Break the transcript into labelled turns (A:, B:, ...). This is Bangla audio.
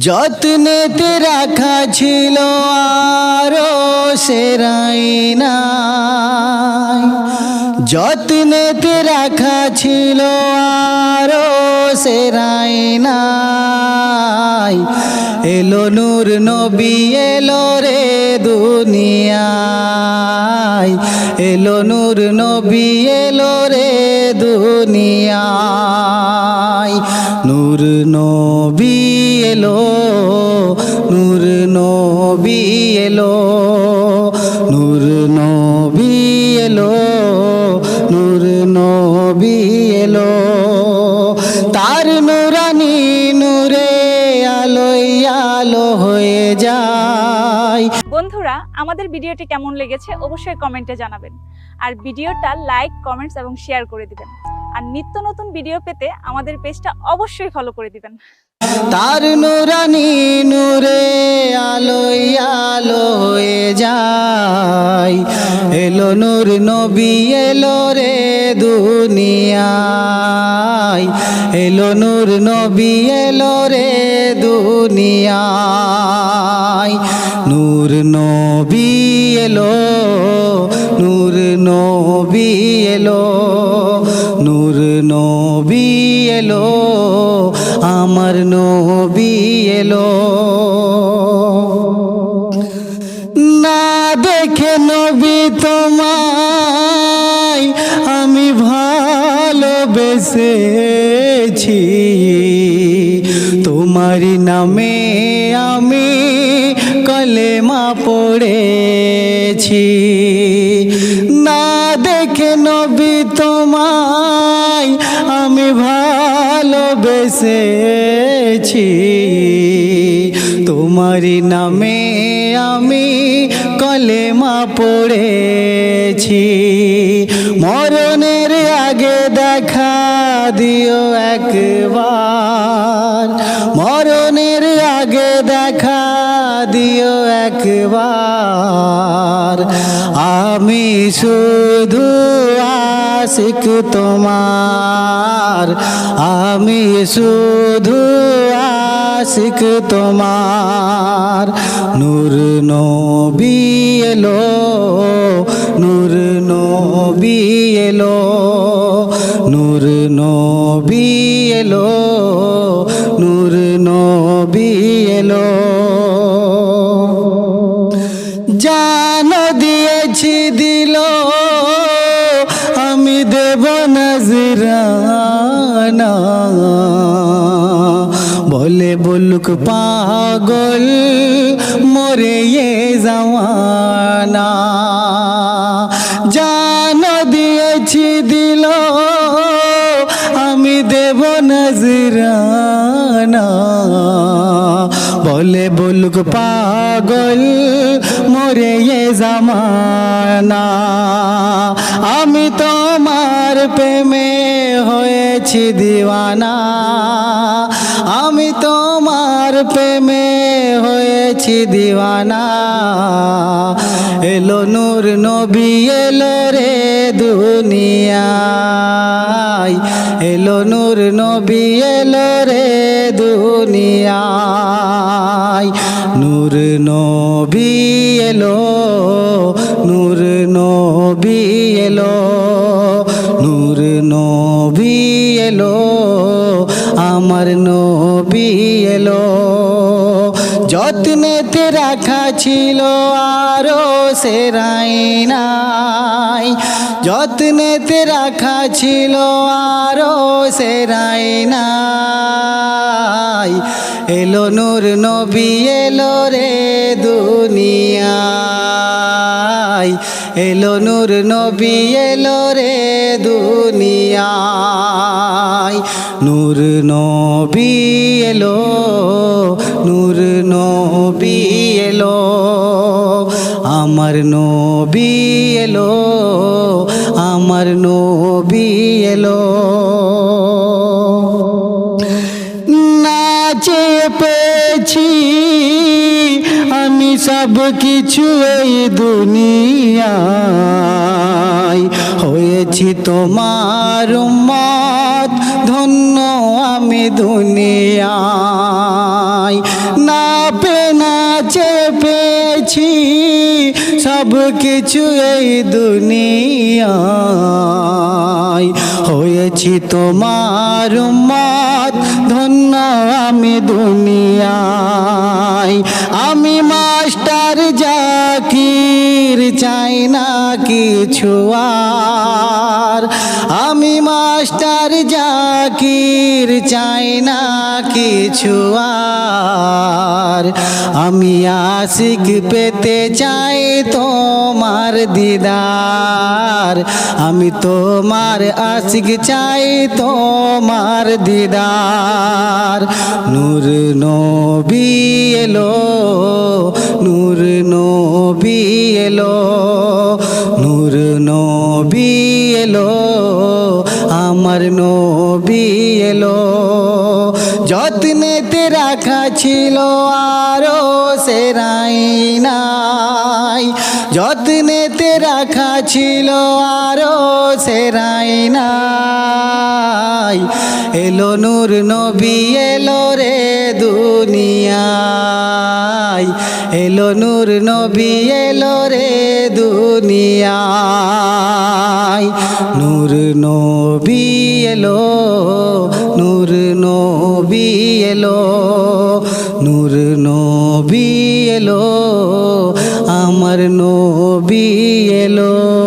A: যত্নেতে রাখা ছিল আরও সেরাই নাই। যত্নেতে রাখা ছিল আরও সেরাই নাই। এলো নূর নবী, এলো রে দুনিয়ায়। এলো নূর নবী, এলো রে দুনিয়ায়। এলো। তার নুরানি নূরে আলোয় আলো হয়ে যায়।
B: বন্ধুরা আমাদের ভিডিওটি কেমন লেগেছে অবশ্যই কমেন্টে জানাবেন। আর ভিডিওটা লাইক কমেন্টস এবং শেয়ার করে দিবেন। আর নিত্য নতুন ভিডিও পেতে আমাদের পেজটা অবশ্যই ফলো করে দিবেন।
A: তার নুরানি নূরে আলোয় আলো হয়ে যায়। এলো নূর নবী এলো রে দুনিয়ায় এলো নূর নবী, এলো রে দুনিয়ায়। নূর নবী এলো, নূর নবী এলো, নূর নবী এলো, আমার নবী এলো। না দেখে নবী তোমায় আমি ভালোবেসেছি তোমার নামে আমি কলেমা পড়েছি। না দেখে নবী তোমায় আমি ভালোবেসেছি। তোমারি নামে আমি কলেমা পড়েছি। দিও একবার। মরণের আগে দেখা দিও একবার। আমি শুধু আশিক তোমার। আমি শুধু আশিক তোমার। নূর নবী এলো, নূর নবী এলো। নূর নবী এলো, নূর নবী এলো। জান দিয়েছি দিল, আমি দেব নজরানা। বলে বলুক পাগল মরে এ জওয়ানা। জান দিয়েছি দিল দেব নজরানা। বলে বলুক পাগল, মরে এ জামানা। আমি তোমার প্রেমে হয়েছি দিওয়ানা। আমি তোমার প্রেমে হয়েছি দিওয়ানা। এলো নূর নবী, এলো রে দুনিয়ায় এলো নূর নবী, এলো রে দুনিয়ায়। নূর নবী এলো, নূর নবী এলো, নূর নবী এলো, আমার নবী এলো। যত্নেতে রাখা ছিল আরও সেরাই নাই যত্নেতে রাখা ছিল আরও সেরাই নাই। এলো নূর নবী, এলো রে দুনিয়ায়। এলো নূর নবী, এলো রে দুনিয়ায়। নূর নবী, এলো নূর নবী। আমার নবী এলো, আমার নবী এলো। নাচে পেয়েছি আমি সব কিছু এই দুনিয়ায়। হয়েছি তোমার মত ধন্য আমি দুনিয়া দুনিয়ায়। না পে, না চেপেছি সব কিছু এই দুনিয়ায়। হয়েছি তোমার মত ধন্য আমি দুনিয়ায়। আমি মাস্টার জাকির, চাই না কিছু আর। আমি মাস্টার জাকির চাই না কিছু আর। আমি আশিক পেতে চাই তোমার দিদার। আমি তোমার আশিক চাই তোমার দিদার। নূর নবী এলো, নূর নবী এলো, নূর নবী এলো। আমার নবী এলো। যত্নেতে রাখা ছিল আরও সেরাই নাই। যত্নেতে রাখা ছিল আরও সেরাই নাই। এলো নূর নবী, এলো রে দুনিয়ায়। এলো নূর নবী, এলো রে দুনিয়ায়। নূর নবী এলো নূর নবী এলো নূর নবী এলো আমার নবী এলো।